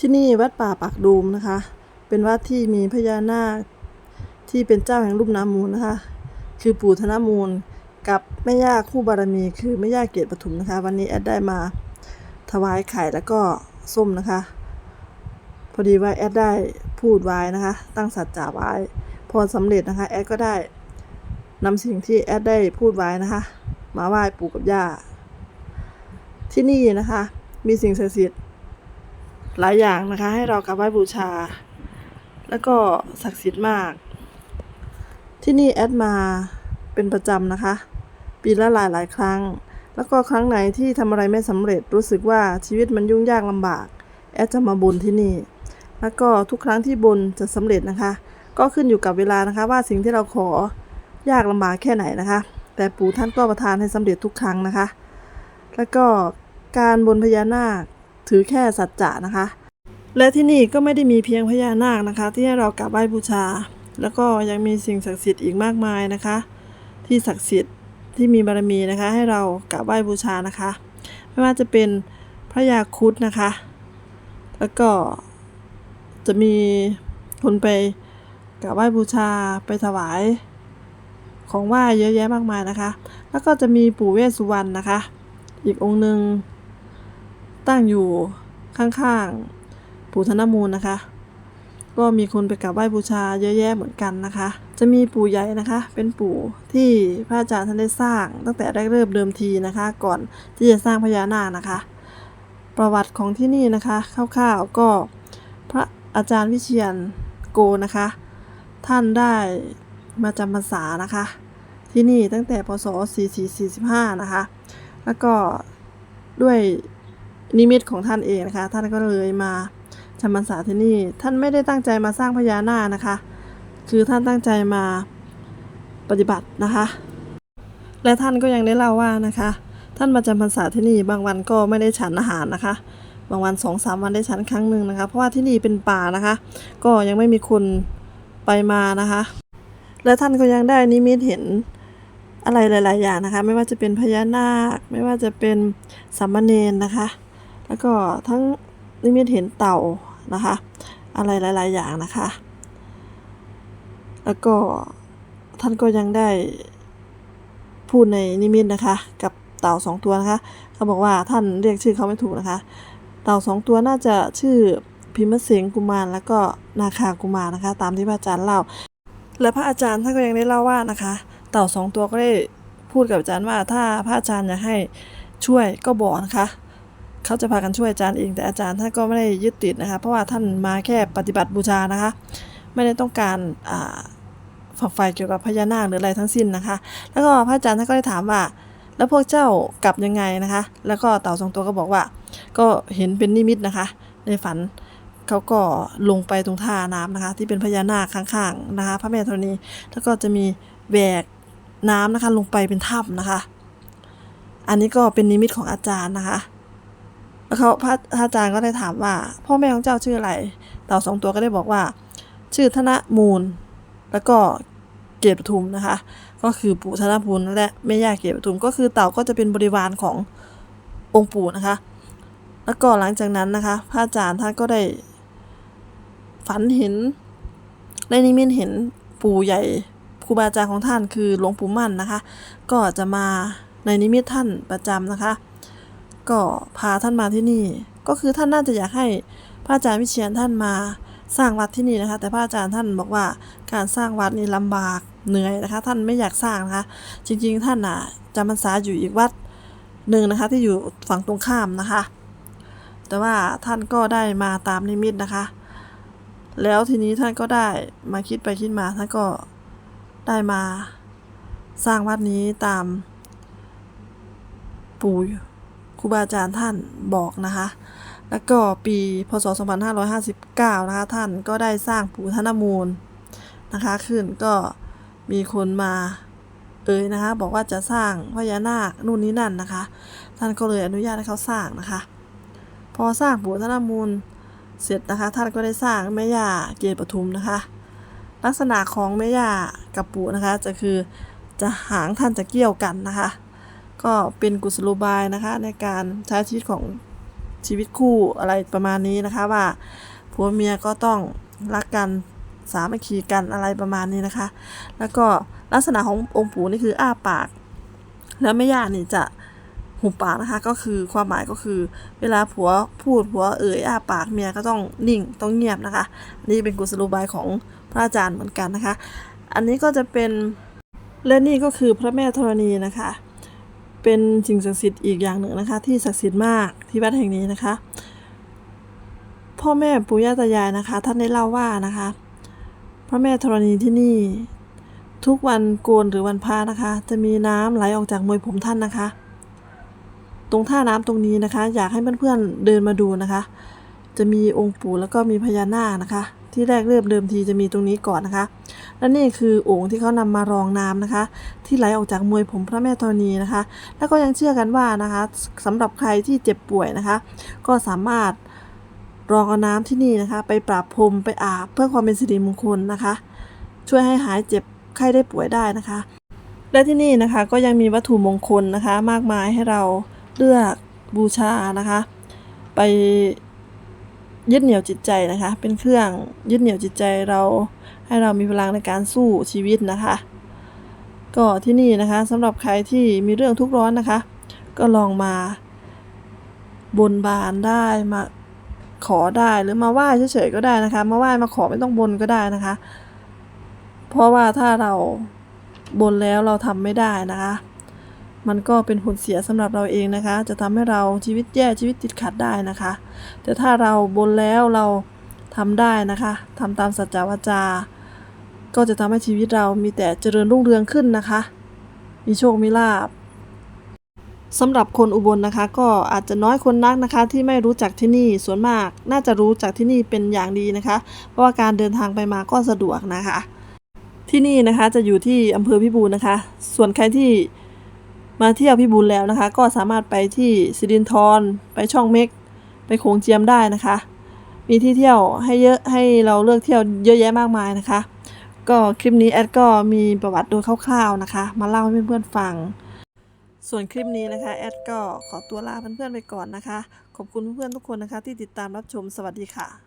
ที่นี่วัดป่าปากดูมนะคะ เป็นวัดที่มีพญานาคที่เป็นเจ้าแห่งลุ่มน้ำมูลนะคะ คือปู่ธนมูลกับแม่ย่าคู่บารมี คือแม่ย่าเกศปทุมนะคะ วันนี้แอดได้มาถวายไข่แล้วก็ส้มนะคะ พอดีว่าแอดได้พูดไว้นะคะ ตั้งสัจจะไว้พอสำเร็จนะคะแอดก็ได้นำสิ่งที่แอดได้พูดไว้นะคะ มาไหว้ปู่กับย่าที่นี่นะคะ มีสิ่งศักดิ์สิทธิ์ หลายอย่างนะคะ ให้เรากราบไหว้บูชา แล้วก็ศักดิ์สิทธิ์มาก ที่นี่แอดมาเป็นประจำนะคะ ปีละหลายหลายครั้ง แล้วก็ครั้งไหนที่ทำอะไรไม่สำเร็จรู้สึกว่าชีวิตมันยุ่งยากลำบาก แอดจะมาบนที่นี่ แล้วก็ทุกครั้งที่บนจะสำเร็จนะคะ ก็ขึ้นอยู่กับเวลานะคะ ว่าสิ่งที่เราขอยากลำบากแค่ไหนนะคะ แต่ปู่ท่านก็ประทานให้สำเร็จทุกครั้งนะคะ แล้วก็การบนพญานาค ถือแค่สัจจะนะคะ และที่นี่ก็ไม่ได้มีเพียงพญานาคนะคะ ที่ให้เรากราบไหว้บูชา แล้วก็ยังมีสิ่งศักดิ์สิทธิ์อีกมากมายนะคะ ที่ศักดิ์สิทธิ์ที่มีบารมีนะคะ ให้เรากราบไหว้บูชานะคะ ไม่ว่าจะเป็นพระยาคุดนะคะ แล้วก็จะมีคนไปกราบไหว้บูชาไปถวายของไหว้เยอะแยะมากมายนะคะ แล้วก็จะมีปู่เวสสุวรรณนะคะ อีกองค์หนึ่ง ตั้งอยู่ข้างๆปู่ธนมูลนะคะ ก็มีคนไปกราบไหว้บูชาเยอะแยะเหมือนกันนะคะ จะมีปู่ใหญ่นะคะ เป็นปู่ที่พระอาจารย์ท่านได้สร้างตั้งแต่แรกเริ่มเดิมทีนะคะ ก่อนที่จะสร้างพญานาคนะคะ ประวัติของที่นี่นะคะคร่าวๆก็พระอาจารย์วิเชียนโกนะคะ ท่านได้มาจำพรรษานะคะ ที่นี่ตั้งแต่พศ 4445 นะคะ แล้วก็ด้วย นิมิตของท่านเองนะคะ ท่านก็เลยมาจำพรรษาที่นี่ ท่านไม่ได้ตั้งใจมาสร้างพญานาคนะคะ คือท่านตั้งใจมาปฏิบัตินะคะ และท่านก็ยังได้เล่าว่านะคะ ท่านมาจำพรรษาที่นี่บางวันก็ไม่ได้ฉันอาหารนะคะ บางวันสองสามวันได้ฉันครั้งหนึ่งนะคะ เพราะว่าที่นี่เป็นป่านะคะ ก็ยังไม่มีคนไปมานะคะ และท่านก็ยังได้นิมิตเห็นอะไรหลาย ๆ อย่างนะคะ ไม่ว่าจะเป็นพญานาค ไม่ว่าจะเป็นสามเณรนะคะ แล้วก็ทั้งนิมิตเห็นเต่านะคะ อะไรหลาย ๆ อย่างนะคะ แล้วก็ท่านก็ยังได้พูดในนิมิตนะคะ กับเต่าสองตัวนะคะ เขาบอกว่าท่านเรียกชื่อเขาไม่ถูกนะคะ เต่าสองตัวน่าจะชื่อพิมพ์เสงกุมารแล้วก็นาคากุมารนะคะ ตามที่พระอาจารย์เล่า และพระอาจารย์ท่านก็ยังได้เล่าว่านะคะ เต่าสองตัวก็ได้พูดกับอาจารย์ว่าถ้าพระอาจารย์อยากให้ช่วยก็บอกนะคะ เขาจะพากันช่วยอาจารย์เอง แต่อาจารย์ท่านก็ไม่ได้ยึดติดนะคะ เพราะว่าท่านมาแค่ปฏิบัติบูชานะคะ ไม่ได้ต้องการฝักใฝ่เกี่ยวกับพญานาคหรืออะไรทั้งสิ้นนะคะ แล้วก็พระอาจารย์ท่านก็ได้ถามว่า แล้วพวกเจ้ากลับยังไงนะคะ แล้วก็เต่าสองตัวก็บอกว่า ก็เห็นเป็นนิมิตนะคะ ในฝันเขาก็ลงไปตรงท่าน้ำนะคะ ที่เป็นพญานาคข้างๆนะคะ พระแม่ธรณีแล้วก็จะมีแหวกน้ำนะคะ ลงไปเป็นถ้ำนะคะ อันนี้ก็เป็นนิมิตของอาจารย์นะคะ เขาพระอาจารย์ก็ได้ถามว่า พ่อแม่ของเจ้าชื่ออะไรเต่าสองตัวก็ได้บอกว่า ชื่อธนมูล แล้วก็เกตปทุมนะคะ ก็คือปู่ธนพูลและแม่ย่าเกตปทุม ก็คือเต่าก็จะเป็นบริวารขององค์ปู่นะคะ แล้วก็หลังจากนั้นนะคะ พระอาจารย์ท่านก็ได้ฝันเห็นได้นิมิตเห็นปู่ใหญ่ครูบาอาจารย์ของท่านคือหลวงปู่มั่นนะคะ ก็จะมาในนิมิตท่านประจำนะคะ ก็พาท่านมาที่นี่ ก็คือท่านน่าจะอยากให้พระอาจารย์วิเชียนท่านมาสร้างวัดที่นี่นะคะ แต่พระอาจารย์ท่านบอกว่าการสร้างวัดนี่ลำบากเหนื่อยนะคะ ท่านไม่อยากสร้างนะคะ จริงๆ ท่านน่ะจำพรรษาอยู่อีกวัดหนึ่งนะคะ ที่อยู่ฝั่งตรงข้ามนะคะ แต่ว่าท่านก็ได้มาตามนิมิตนะคะ แล้วทีนี้ท่านก็ได้มาคิดไปคิดมาท่านก็ได้มาสร้างวัดนี้ตามปู่ ครูบาอาจารย์ท่านบอกนะคะ แล้วก็ปีพศ 2559 นะคะ ท่านก็ได้สร้างปู่ธนมูลนะคะ ขึ้นก็มีคนมาเอ่ยนะคะ บอกว่าจะสร้างพญานาคนู่นนี่นั่นนะคะ ท่านก็เลยอนุญาตให้เขาสร้างนะคะ พอสร้างปู่ธนมูลเสร็จนะคะ ท่านก็ได้สร้างแม่ย่าเกศปทุมนะคะ ลักษณะของแม่ย่ากับปู่นะคะ จะคือจะหางท่านจะเกี่ยวกันนะคะ ก็เป็นกุศโลบายนะคะ ในการใช้ชีวิตของชีวิตคู่อะไรประมาณนี้นะคะ ว่าผัวเมียก็ต้องรักกันสามัคคีกันอะไรประมาณนี้นะคะ แล้วก็ลักษณะขององค์ปู่นี่คืออ้าปาก แล้วแม่ย่านี่จะหุบปากนะคะ ก็คือความหมายก็คือ เวลาผัวพูดผัวเอ่ยอ้าปากเมียก็ต้องนิ่งต้องเงียบนะคะนนี่เป็นกุศโลบายของพระอาจารย์เหมือนกันนะคะ อันนี้ก็จะเป็นและนี่ก็คือพระแม่ธรณีนะคะ เป็นสิ่งศักดิ์สิทธิ์อีกอย่างหนึ่งนะคะ ที่ศักดิ์สิทธิ์มากที่วัดแห่งนี้นะคะ พ่อแม่ปู่ย่าตายายนะคะ ท่านได้เล่าว่านะคะ พระแม่ธรณีที่นี่ ทุกวันโกนหรือวันพระนะคะ จะมีน้ำไหลออกจากมวยผมท่านนะคะ ตรงท่าน้ำตรงนี้นะคะ อยากให้เพื่อนๆเดินมาดูนะคะ จะมีองค์ปู่แล้วก็มีพญานาคนะคะ ที่แรกเริ่มเดิมทีจะมีตรงนี้ก่อนนะคะ และนี่คือโอ่งที่เขานำมารองน้ำนะคะ ที่ไหลออกจากมวยผมพระแม่ธรณีนะคะ แล้วก็ยังเชื่อกันว่านะคะสำหรับใครที่เจ็บป่วยนะคะ ก็สามารถรองเอาน้ำที่นี่นะคะ ไปปราบพรมไปอาบเพื่อความเป็นสิริมงคลนะคะ ช่วยให้หายเจ็บไข้ได้ป่วยได้นะคะ และที่นี่นะคะก็ยังมีวัตถุมงคลนะคะ มากมายให้เราเลือกบูชานะคะ ไป ยึดเหนี่ยวจิตใจนะคะ เป็นเครื่องยึดเหนี่ยวจิตใจเราให้เรามีพลังในการสู้ชีวิตนะคะ ก็ที่นี่นะคะสำหรับใครที่มีเรื่องทุกข์ร้อนนะคะ ก็ลองมาบนบานได้มาขอได้หรือมาไหว้เฉยๆก็ได้นะคะ มาไหว้มาขอไม่ต้องบนก็ได้นะคะ เพราะว่าถ้าเราบนแล้วเราทำไม่ได้นะคะ มันก็เป็นผลเสียสำหรับเราเองนะคะ จะทำให้เราชีวิตแย่ชีวิตติดขัดได้นะคะ แต่ถ้าเราบนแล้วเราทำได้นะคะทำตามสัจจวาจา ก็จะทำให้ชีวิตเรามีแต่เจริญรุ่งเรืองขึ้นนะคะ มีโชคมีลาบสำหรับคนอุบลนะคะ ก็อาจจะน้อยคนนักนะคะ ที่ไม่รู้จักที่นี่ส่วนมาก น่าจะรู้จักที่นี่เป็นอย่างดีนะคะ เพราะว่าการเดินทางไปมาก็สะดวกนะคะ ที่นี่นะคะจะอยู่ที่อำเภอพิบูลนะคะ ส่วนใครที่ มาเที่ยวพิบูลแล้วนะคะ ก็สามารถไปที่สิรินธรไปช่องเม็ก ไปโขงเจียมได้นะคะ มีที่เที่ยวให้เยอะให้เราเลือกเที่ยวเยอะแยะมากมายนะคะ ก็คลิปนี้แอดก็มีประวัติโดยคร่าวๆนะคะ มาเล่าให้เพื่อนๆฟัง ส่วนคลิปนี้นะคะแอดก็ขอตัวลาเพื่อนๆไปก่อนนะคะ ขอบคุณเพื่อนๆทุกคนนะคะ ที่ติดตามรับชมสวัสดีค่ะ